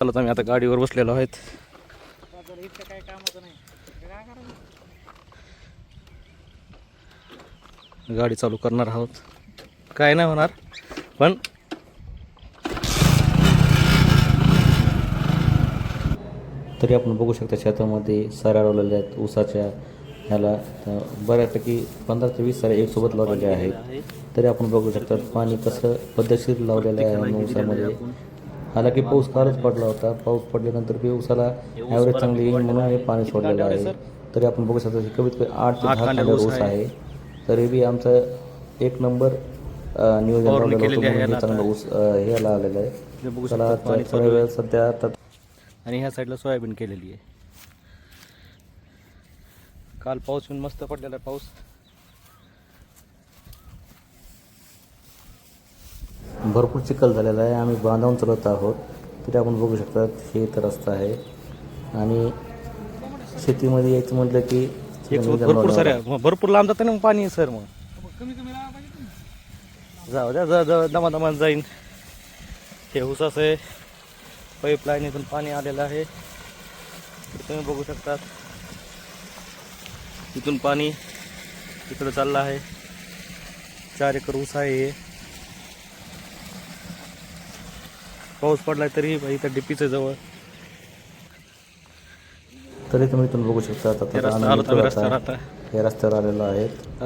चला आम्ही आता गाडीवर बसलेलो आहेत. गाडी चालू करणार आहोत. काय नाही होणार पण तरी आपण बघू शकता शेतामध्ये साऱ्या लावलेल्या आहेत ऊसाच्या ह्याला. बऱ्यापैकी पंधरा ते वीस साऱ्या एकसोबत लावलेले आहेत. तरी आपण बघू शकता पाणी कसं पद्धतशीर लावलेलं आहे ऊसामध्ये. हालाकी पाऊस कालच पडला होता पाऊस पडल्यानंतर बी ऊसाला ॲव्हरेज चांगली येईल म्हणून हे पाणी सोडलेलं आहे तरी आपण बघू शकता की कमीत कमी आठ ते दहा ऊस आहे तरी बी आमचं एक नंबर नियोजन चांगलं ऊस हे आलेलं आहे आता थोड्या वेळ सध्या आता आणि ह्या साईडला सोयाबीन केलेली आहे काल पाऊस येऊन मस्त पडलेला आहे पाऊस भरपूर चिखल झालेला आहे. आम्ही बांधावून चालत आहोत. तरी आपण बघू शकता हे तर रस्ता आहे. आणि शेतीमध्ये यायचं म्हटलं की भरपूर भरपूर लांब जातं ना मग पाणी सर मग. जाऊ द्या जा जा दमा दमा जाईन. हे उसास आहे. पाईपलाईन इथून पाणी आलेलं आहे. तुम्ही बघू शकतात इथून पाणी इकडं चाललं आहे. चार एकर ऊस आहे हे पाऊस पडलाय तरी इथं डीपीचं जवळ. तरी तुम्ही इथून बघू शकता आता हे रस्त्यावर आलेलो आहेत.